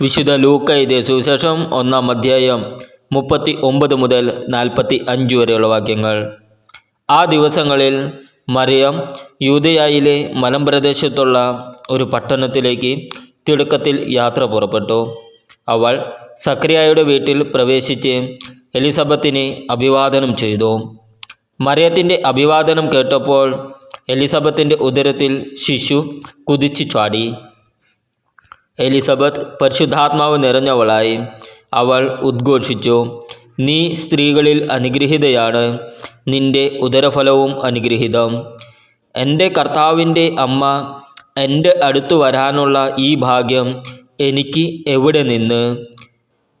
വിശുദ്ധ ലൂക്കയുടെ സുവിശേഷം ഒന്നാം അധ്യായം മുപ്പത്തി ഒമ്പത് മുതൽ നാൽപ്പത്തി അഞ്ച് വരെയുള്ള വാക്യങ്ങൾ. ആ ദിവസങ്ങളിൽ മറിയം യൂതയായിലെ മലമ്പ്രദേശത്തുള്ള ഒരു പട്ടണത്തിലേക്ക് തിടുക്കത്തിൽ യാത്ര പുറപ്പെട്ടു. അവൾ സക്രിയായുടെ വീട്ടിൽ പ്രവേശിച്ച് എലിസബത്തിനെ അഭിവാദനം ചെയ്തു. മറിയത്തിന്റെ അഭിവാദനം കേട്ടപ്പോൾ എലിസബത്തിന്റെ ഉദരത്തിൽ ശിശു കുതിച്ചു ചാടി. എലിസബത്ത് പരിശുദ്ധാത്മാവ് നിറഞ്ഞവളായി അവൾ ഉദ്ഘോഷിച്ചു. നീ സ്ത്രീകളിൽ അനുഗ്രഹീതയാണ്. നിന്റെ ഉദരഫലവും അനുഗ്രഹീതം. എന്റെ കർത്താവിന്റെ അമ്മ എന്റെ അടുത്ത് വരാനുള്ള ഈ ഭാഗ്യം എനിക്ക് എവിടെ നിന്ന്?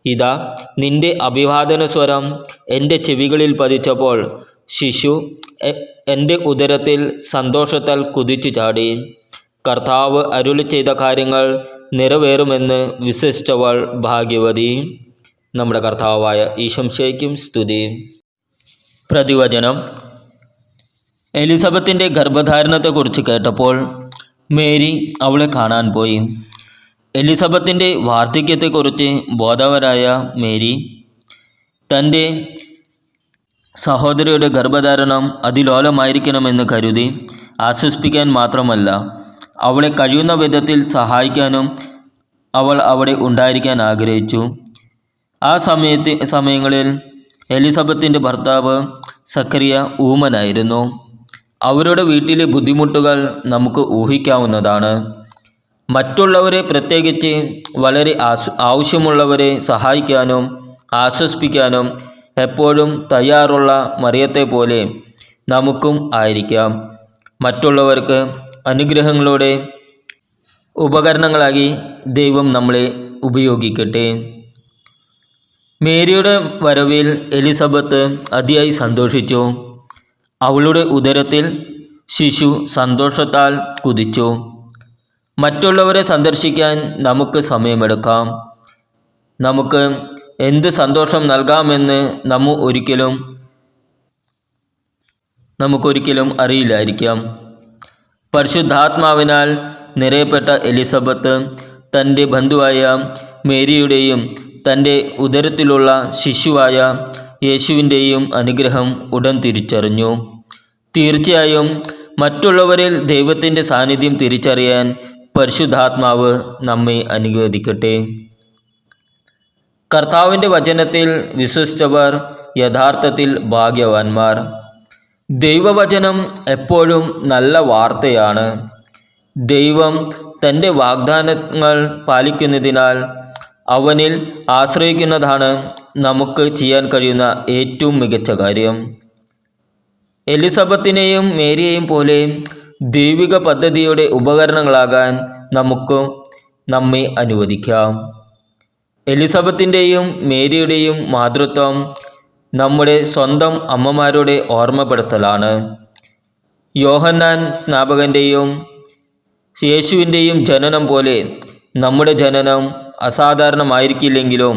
ഇതാ നിന്റെ അഭിവാദന സ്വരം എന്റെ ചെവികളിൽ പതിച്ചപ്പോൾ ശിശു എന്റെ ഉദരത്തിൽ സന്തോഷത്താൽ കുതിച്ചു ചാടി കർത്താവ് അരുളി ചെയ്ത കാര്യങ്ങൾ നിറവേറുമെന്ന് വിശ്വസിച്ചവൾ ഭാഗ്യവതി. നമ്മുടെ കർത്താവായ ഈശംശയ്ക്കും സ്തുതി. പ്രതിവചനം. എലിസബത്തിന്റെ ഗർഭധാരണത്തെക്കുറിച്ച് കേട്ടപ്പോൾ മേരി അവളെ കാണാൻ പോയി. എലിസബത്തിന്റെ വാർദ്ധക്യത്തെക്കുറിച്ച് ബോധവരായ മേരി തന്റെ സഹോദരിയുടെ ഗർഭധാരണം അതിലോലമായിരിക്കണമെന്ന് കരുതി ആശ്വസിപ്പിക്കാൻ മാത്രമല്ല അവളെ കഴിയുന്ന വിധത്തിൽ സഹായിക്കാനും അവൾ അവിടെ ഉണ്ടായിരിക്കാൻ ആഗ്രഹിച്ചു. ആ സമയത്ത് സമയങ്ങളിൽ എലിസബത്തിന്റെ ഭർത്താവ് സക്കറിയ ഊമനായിരുന്നു. അവരുടെ വീട്ടിലെ ബുദ്ധിമുട്ടുകൾ നമുക്ക് ഊഹിക്കാവുന്നതാണ്. മറ്റുള്ളവരെ പ്രത്യേകിച്ച് വളരെ ആവശ്യമുള്ളവരെ സഹായിക്കാനും ആശ്വസിപ്പിക്കാനും എപ്പോഴും തയ്യാറുള്ള മറിയത്തെ പോലെ നമുക്കും ആയിരിക്കാം. മറ്റുള്ളവർക്ക് അനുഗ്രഹങ്ങളുടെ ഉപകരണങ്ങളായി ദൈവം നമ്മളെ ഉപയോഗിക്കട്ടെ. മേരിയുടെ വരവിൽ എലിസബത്ത് അതിയായി സന്തോഷിച്ചു. അവളുടെ ഉദരത്തിൽ ശിശു സന്തോഷത്താൽ കുതിച്ചു. മറ്റുള്ളവരെ സന്ദർശിക്കാൻ നമുക്ക് സമയമെടുക്കാം. നമുക്ക് എന്ത് സന്തോഷം നൽകാമെന്ന് നമ്മ ഒരിക്കലും നമുക്കൊരിക്കലും അറിയില്ലായിരിക്കാം. പരിശുദ്ധാത്മാവിനാൽ നിറയപ്പെട്ട എലിസബത്ത് തന്റെ ബന്ധുവായ മേരിയുടെയും തന്റെ ഉദരത്തിലുള്ള ശിശുവായ യേശുവിന്റെയും അനുഗ്രഹം ഉടൻ തിരിച്ചറിഞ്ഞു. തീർച്ചയായും മറ്റുള്ളവരിൽ ദൈവത്തിന്റെ സാന്നിധ്യം തിരിച്ചറിയാൻ പരിശുദ്ധാത്മാവ് നമ്മെ അനുവദിക്കട്ടെ കർത്താവിന്റെ വചനത്തിൽ വിശ്വസിച്ചവർ യഥാർത്ഥത്തിൽ ഭാഗ്യവാന്മാർ. ദൈവവചനം എപ്പോഴും നല്ല വാർത്തയാണ്. ദൈവം തന്റെ വാഗ്ദാനങ്ങൾ പാലിക്കുന്നതിനാൽ അവനിൽ ആശ്രയിക്കുന്നതാണ് നമുക്ക് ചെയ്യാൻ കഴിയുന്ന ഏറ്റവും മികച്ച കാര്യം. എലിസബത്തിനെയും മേരിയെയും പോലെ ദൈവിക പദ്ധതിയുടെ ഉപകരണങ്ങളാകാൻ നമുക്ക് നമ്മെ അനുവദിക്കാം. എലിസബത്തിന്റെയും മേരിയുടെയും മാതൃത്വം നമ്മുടെ സ്വന്തം അമ്മമാരുടെ ഓർമ്മപ്പെടുത്തലാണ്. യോഹന്നാൻ സ്നാപകന്റെയും യേശുവിന്റെയും ജനനം പോലെ നമ്മുടെ ജനനം അസാധാരണമായിരിക്കില്ലെങ്കിലും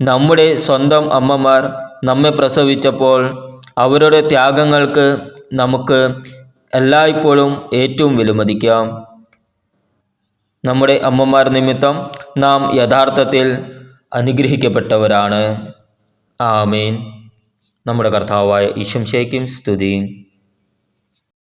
നമ്മുടെ സ്വന്തം അമ്മമാർ നമ്മെ പ്രസവിച്ചപ്പോൾ അവരുടെ ത്യാഗങ്ങൾക്ക് നമുക്ക് എല്ലായ്പ്പോഴും ഏറ്റവും വിലമതിക്കാം. നമ്മുടെ അമ്മമാർ നിമിത്തം നാം യഥാർത്ഥത്തിൽ അനുഗ്രഹിക്കപ്പെട്ടവരാണ്. ആമേൻ. നമ്മുടെ കർത്താവായ ഈശംശയ്ക്കും സ്തുതി